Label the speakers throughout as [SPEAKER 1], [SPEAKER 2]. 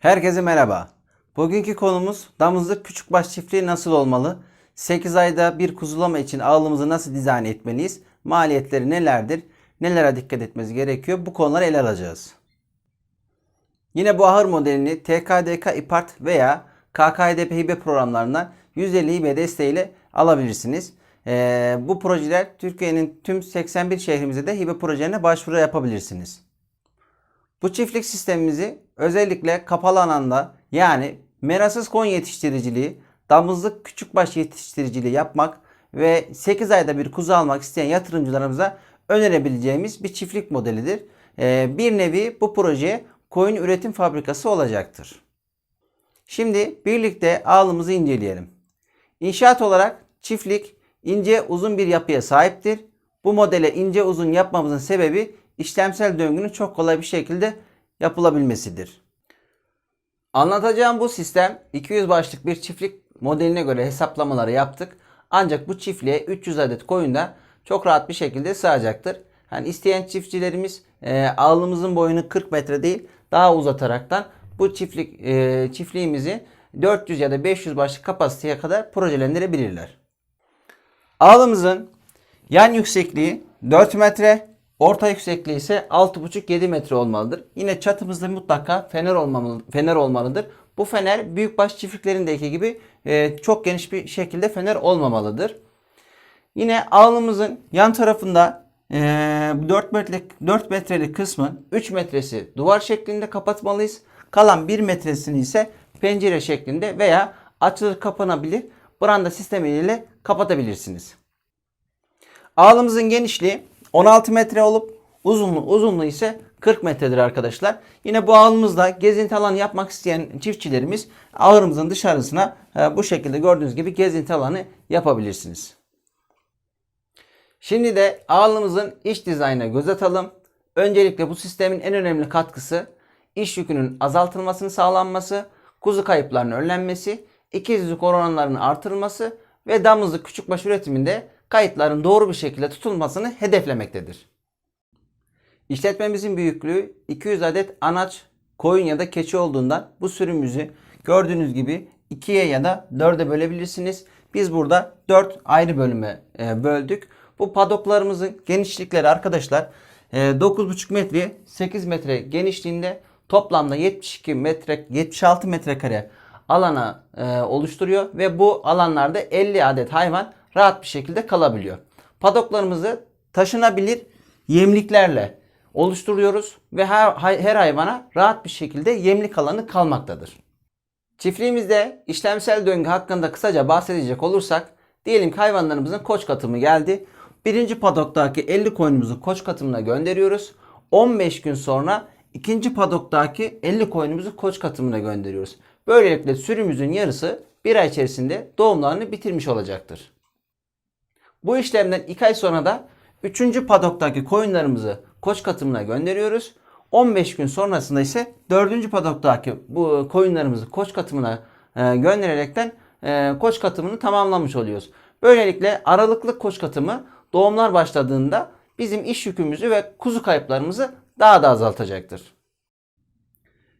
[SPEAKER 1] Herkese merhaba. Bugünkü konumuz damızlık küçükbaş çiftliği nasıl olmalı? 8 ayda bir kuzulama için ağlımızı nasıl dizayn etmeliyiz? Maliyetleri nelerdir? Nelere dikkat etmemiz gerekiyor? Bu konuları ele alacağız. Yine bu ahır modelini TKDK İPART veya KKDP hibe programlarından 150 hibe desteğiyle alabilirsiniz. Ee, bu projeler Türkiye'nin tüm 81 şehrimizde de hibe projelerine başvuru yapabilirsiniz. Bu çiftlik sistemimizi özellikle kapalı alanda yani merasız koyun yetiştiriciliği, damızlık küçükbaş yetiştiriciliği yapmak ve 8 ayda bir kuzu almak isteyen yatırımcılarımıza önerebileceğimiz bir çiftlik modelidir. Ee, bir nevi bu proje koyun üretim fabrikası olacaktır. Şimdi birlikte ağlımızı inceleyelim. İnşaat olarak çiftlik ince uzun bir yapıya sahiptir. Bu modele ince uzun yapmamızın sebebi işlemsel döngünün çok kolay bir şekilde yapılabilmesidir. Anlatacağım bu sistem 200 başlık bir çiftlik modeline göre hesaplamaları yaptık. Ancak bu çiftliğe 300 adet koyun da çok rahat bir şekilde sığacaktır. Yani isteyen çiftçilerimiz e, ağlımızın boyunu 40 metre değil daha uzataraktan bu çiftlik e, çiftliğimizi 400 ya da 500 başlık kapasiteye kadar projelendirebilirler. Ağlımızın yan yüksekliği 4 metre, orta yüksekliği ise 6,5-7 metre olmalıdır. Yine çatımızda mutlaka fener olmamalı, fener olmalıdır. Bu fener büyükbaş çiftliklerindeki gibi e, çok geniş bir şekilde fener olmamalıdır. Yine ağlımızın yan tarafında e, 4 metrelik 4 metrelik kısmın 3 metresi duvar şeklinde kapatmalıyız. Kalan 1 metresini ise pencere şeklinde veya açılır kapanabilir branda sistemiyle kapatabilirsiniz. Ağlımızın genişliği 16 metre olup uzunluğu, uzunluğu ise 40 metredir arkadaşlar. Yine bu ağımızda gezinti alanı yapmak isteyen çiftçilerimiz ağırımızın dışarısına e, bu şekilde gördüğünüz gibi gezinti alanı yapabilirsiniz. Şimdi de ağlımızın iç dizaynına göz atalım. Öncelikle bu sistemin en önemli katkısı iş yükünün azaltılmasını sağlanması, kuzu kayıplarının önlenmesi, ikizlik oranlarının artırılması ve damızlık küçükbaş üretiminde kayıtların doğru bir şekilde tutulmasını hedeflemektedir. İşletmemizin büyüklüğü 200 adet anaç, koyun ya da keçi olduğundan bu sürümümüzü gördüğünüz gibi 2'ye ya da 4'e bölebilirsiniz. Biz burada 4 ayrı bölüme e, böldük. Bu padoklarımızın genişlikleri arkadaşlar e, 9,5 metre 8 metre genişliğinde toplamda 72 metre 76 metrekare alana e, oluşturuyor ve bu alanlarda 50 adet hayvan rahat bir şekilde kalabiliyor. Padoklarımızı taşınabilir yemliklerle oluşturuyoruz ve her, her hayvana rahat bir şekilde yemlik alanı kalmaktadır. Çiftliğimizde işlemsel döngü hakkında kısaca bahsedecek olursak diyelim ki hayvanlarımızın koç katımı geldi. Birinci padoktaki 50 koyunumuzu koç katımına gönderiyoruz. 15 gün sonra ikinci padoktaki 50 koyunumuzu koç katımına gönderiyoruz. Böylelikle sürümüzün yarısı bir ay içerisinde doğumlarını bitirmiş olacaktır. Bu işlemden 2 ay sonra da 3. padoktaki koyunlarımızı koç katımına gönderiyoruz. 15 gün sonrasında ise 4. padoktaki bu koyunlarımızı koç katımına e, göndererekten e, koç katımını tamamlamış oluyoruz. Böylelikle aralıklı koç katımı doğumlar başladığında bizim iş yükümüzü ve kuzu kayıplarımızı daha da azaltacaktır.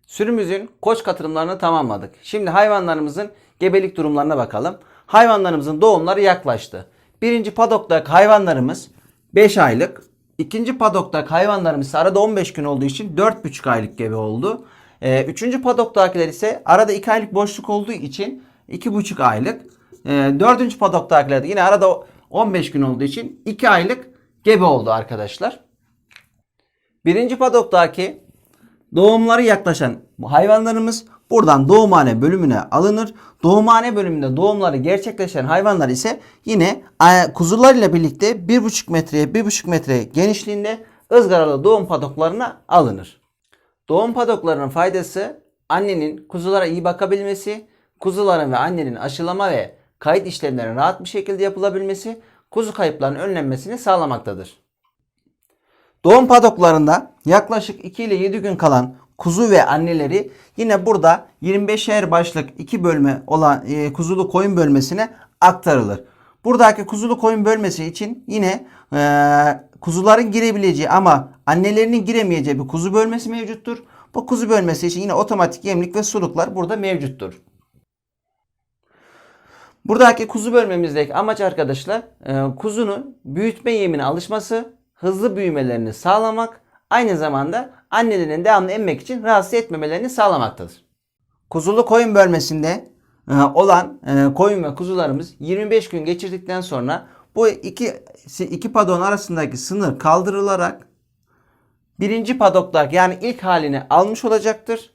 [SPEAKER 1] Sürümüzün koç katılımlarını tamamladık. Şimdi hayvanlarımızın gebelik durumlarına bakalım. Hayvanlarımızın doğumları yaklaştı. Birinci padoktaki hayvanlarımız 5 aylık. İkinci padoktaki hayvanlarımız arada 15 gün olduğu için 4,5 aylık gebe oldu. Ee, üçüncü padoktakiler ise arada 2 aylık boşluk olduğu için 2,5 aylık. Ee, dördüncü padoktakiler de yine arada 15 gün olduğu için 2 aylık gebe oldu arkadaşlar. Birinci padoktaki doğumları yaklaşan hayvanlarımız buradan doğumhane bölümüne alınır. Doğumhane bölümünde doğumları gerçekleşen hayvanlar ise yine e, kuzular ile birlikte 1,5 metreye 1,5 metre genişliğinde ızgaralı doğum padoklarına alınır. Doğum padoklarının faydası annenin kuzulara iyi bakabilmesi, kuzuların ve annenin aşılama ve kayıt işlemlerinin rahat bir şekilde yapılabilmesi, kuzu kayıplarının önlenmesini sağlamaktadır. Doğum padoklarında yaklaşık 2 ile 7 gün kalan kuzu ve anneleri yine burada 25'er başlık 2 bölme olan e, kuzulu koyun bölmesine aktarılır. Buradaki kuzulu koyun bölmesi için yine e, kuzuların girebileceği ama annelerinin giremeyeceği bir kuzu bölmesi mevcuttur. Bu kuzu bölmesi için yine otomatik yemlik ve suluklar burada mevcuttur. Buradaki kuzu bölmemizdeki amaç arkadaşlar e, kuzunun büyütme yemine alışması, hızlı büyümelerini sağlamak, aynı zamanda annelerinin devamlı emmek için rahatsız etmemelerini sağlamaktadır. Kuzulu koyun bölmesinde e, olan e, koyun ve kuzularımız 25 gün geçirdikten sonra bu iki iki padon arasındaki sınır kaldırılarak birinci padoklar yani ilk halini almış olacaktır.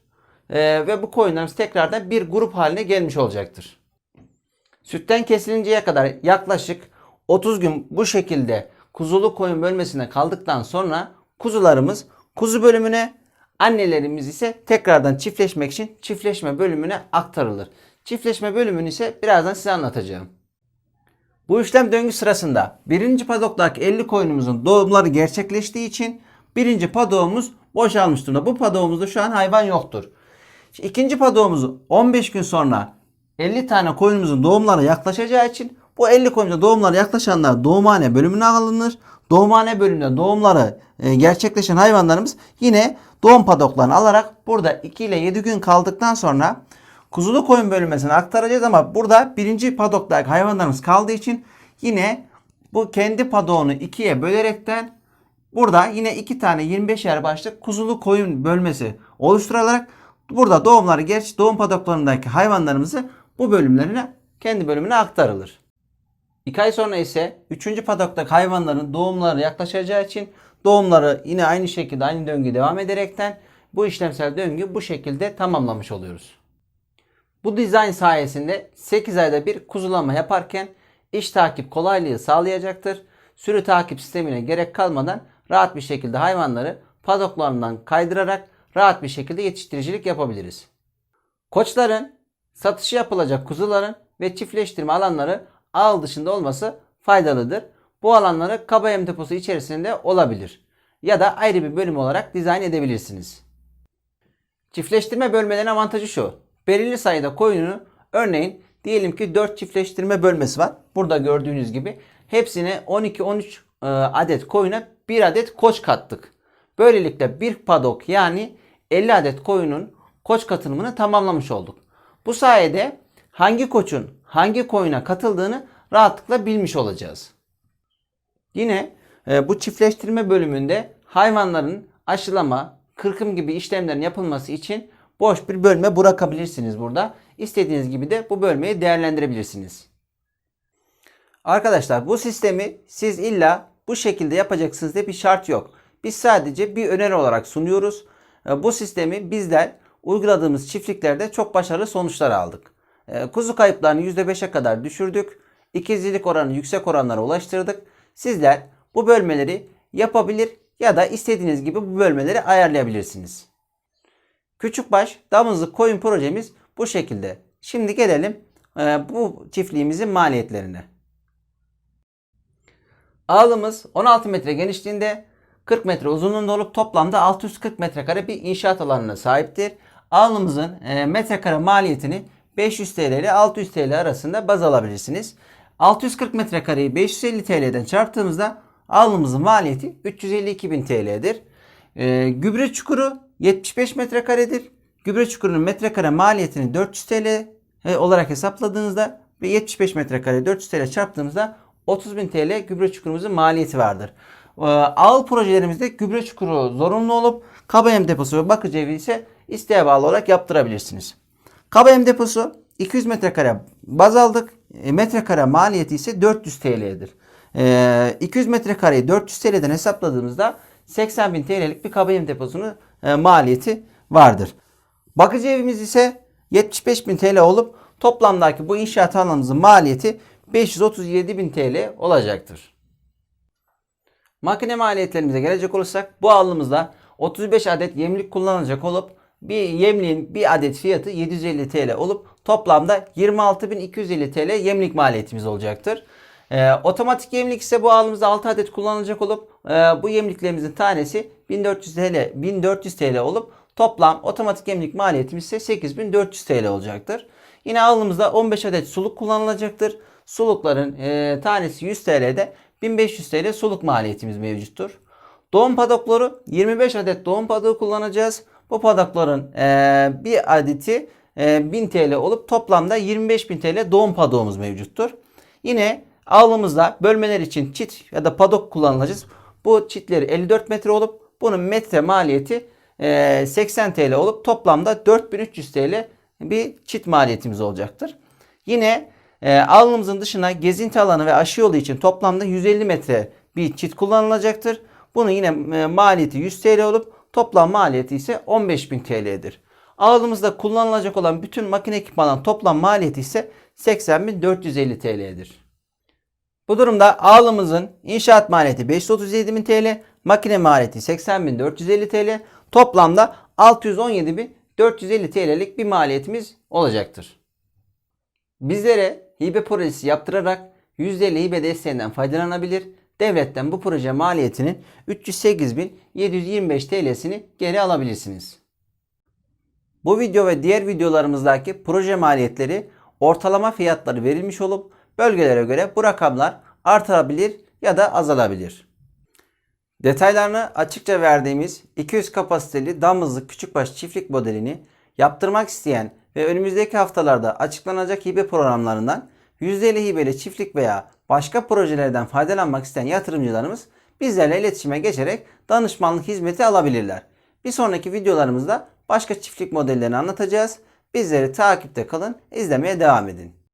[SPEAKER 1] E, ve bu koyunlarımız tekrardan bir grup haline gelmiş olacaktır. Sütten kesilinceye kadar yaklaşık 30 gün bu şekilde kuzulu koyun bölmesine kaldıktan sonra kuzularımız kuzu bölümüne, annelerimiz ise tekrardan çiftleşmek için çiftleşme bölümüne aktarılır. Çiftleşme bölümünü ise birazdan size anlatacağım. Bu işlem döngü sırasında birinci padoktaki 50 koyunumuzun doğumları gerçekleştiği için birinci padoğumuz boşalmış durumda. Bu padoğumuzda şu an hayvan yoktur. İkinci padoğumuzu 15 gün sonra 50 tane koyunumuzun doğumları yaklaşacağı için bu 50 koyunumuzun doğumları yaklaşanlar doğumhane bölümüne alınır. Doğumhane bölümünde doğumları e, gerçekleşen hayvanlarımız yine doğum padoklarını alarak burada 2 ile 7 gün kaldıktan sonra kuzulu koyun bölümesine aktaracağız ama burada birinci padoktaki hayvanlarımız kaldığı için yine bu kendi padoğunu ikiye bölerekten burada yine iki tane 25 yer başlık kuzulu koyun bölmesi oluşturularak burada doğumları geç doğum padoklarındaki hayvanlarımızı bu bölümlerine kendi bölümüne aktarılır. İki ay sonra ise 3. padoktaki hayvanların doğumları yaklaşacağı için doğumları yine aynı şekilde aynı döngü devam ederekten bu işlemsel döngü bu şekilde tamamlamış oluyoruz. Bu dizayn sayesinde 8 ayda bir kuzulama yaparken iş takip kolaylığı sağlayacaktır. Sürü takip sistemine gerek kalmadan rahat bir şekilde hayvanları padoklarından kaydırarak rahat bir şekilde yetiştiricilik yapabiliriz. Koçların satışı yapılacak kuzuların ve çiftleştirme alanları ağıl dışında olması faydalıdır. Bu alanları kaba yem deposu içerisinde olabilir. Ya da ayrı bir bölüm olarak dizayn edebilirsiniz. Çiftleştirme bölmelerin avantajı şu. Belirli sayıda koyunu örneğin diyelim ki 4 çiftleştirme bölmesi var. Burada gördüğünüz gibi hepsine 12-13 e, adet koyuna 1 adet koç kattık. Böylelikle bir padok yani 50 adet koyunun koç katılımını tamamlamış olduk. Bu sayede hangi koçun hangi koyuna katıldığını rahatlıkla bilmiş olacağız. Yine e, bu çiftleştirme bölümünde hayvanların aşılama, kırkım gibi işlemlerin yapılması için boş bir bölme bırakabilirsiniz burada. İstediğiniz gibi de bu bölmeyi değerlendirebilirsiniz. Arkadaşlar bu sistemi siz illa bu şekilde yapacaksınız diye bir şart yok. Biz sadece bir öneri olarak sunuyoruz. E, Bu sistemi bizler uyguladığımız çiftliklerde çok başarılı sonuçlar aldık. E, Kuzu kayıplarını %5'e kadar düşürdük. İkizlilik oranı yüksek oranlara ulaştırdık. Sizler bu bölmeleri yapabilir ya da istediğiniz gibi bu bölmeleri ayarlayabilirsiniz. Küçükbaş damızlık koyun projemiz bu şekilde. Şimdi gelelim e, bu çiftliğimizin maliyetlerine. Ağlımız 16 metre genişliğinde 40 metre uzunluğunda olup toplamda 640 metrekare bir inşaat alanına sahiptir. Ağlımızın e, metrekare maliyetini 500 TL ile 600 TL arasında baz alabilirsiniz. 640 metrekareyi 550 TL'den çarptığımızda ağlımızın maliyeti 352 bin TL'dir. E, gübre çukuru 75 metrekaredir. Gübre çukurunun metrekare maliyetini 400 TL e, olarak hesapladığınızda ve 75 metrekare 400 TL çarptığımızda 30 bin TL gübre çukurumuzun maliyeti vardır. Ee, Ağıl projelerimizde gübre çukuru zorunlu olup yem deposu ve bakıcı evi ise isteğe bağlı olarak yaptırabilirsiniz. Yem deposu 200 metrekare baz aldık. E, metrekare maliyeti ise 400 TL'dir. E, 200 metrekareyi 400 TL'den hesapladığımızda 80 bin TL'lik bir yem deposunun e, maliyeti vardır. Bakıcı evimiz ise 75 bin TL olup toplamdaki bu inşaat alanımızın maliyeti 537 bin TL olacaktır. Makine maliyetlerimize gelecek olursak bu alımızda 35 adet yemlik kullanılacak olup bir yemliğin bir adet fiyatı 750 TL olup toplamda 26.250 TL yemlik maliyetimiz olacaktır. Ee, otomatik yemlik ise bu alımızda 6 adet kullanılacak olup e, bu yemliklerimizin tanesi 1400 TL 1400 TL olup toplam otomatik yemlik maliyetimiz ise 8400 TL olacaktır. Yine alımızda 15 adet suluk kullanılacaktır. Sulukların e, tanesi 100 TL'de 1500 TL suluk maliyetimiz mevcuttur. Doğum padokları 25 adet doğum padoğu kullanacağız. Bu padokların eee, bir adeti eee, 1000 TL olup toplamda 25.000 TL doğum padoğumuz mevcuttur. Yine ağlımızda bölmeler için çit ya da padok kullanılacağız. Bu çitleri 54 metre olup bunun metre maliyeti eee, 80 TL olup toplamda 4300 TL bir çit maliyetimiz olacaktır. Yine e, alnımızın dışına gezinti alanı ve aşı yolu için toplamda 150 metre bir çit kullanılacaktır. Bunun yine e, maliyeti 100 TL olup toplam maliyeti ise 15.000 TL'dir. Ağzımızda kullanılacak olan bütün makine ekipmanın toplam maliyeti ise 80.450 TL'dir. Bu durumda ağlımızın inşaat maliyeti 537.000 TL, makine maliyeti 80.450 TL, toplamda 617.450 TL'lik bir maliyetimiz olacaktır. Bizlere hibe projesi yaptırarak %50 hibe desteğinden faydalanabilir. Devletten bu proje maliyetinin 308.725 TL'sini geri alabilirsiniz. Bu video ve diğer videolarımızdaki proje maliyetleri ortalama fiyatları verilmiş olup bölgelere göre bu rakamlar artabilir ya da azalabilir. Detaylarını açıkça verdiğimiz 200 kapasiteli damızlık küçükbaş çiftlik modelini yaptırmak isteyen ve önümüzdeki haftalarda açıklanacak hibe programlarından %50 hibeli çiftlik veya başka projelerden faydalanmak isteyen yatırımcılarımız bizlerle iletişime geçerek danışmanlık hizmeti alabilirler. Bir sonraki videolarımızda başka çiftlik modellerini anlatacağız. Bizleri takipte kalın, izlemeye devam edin.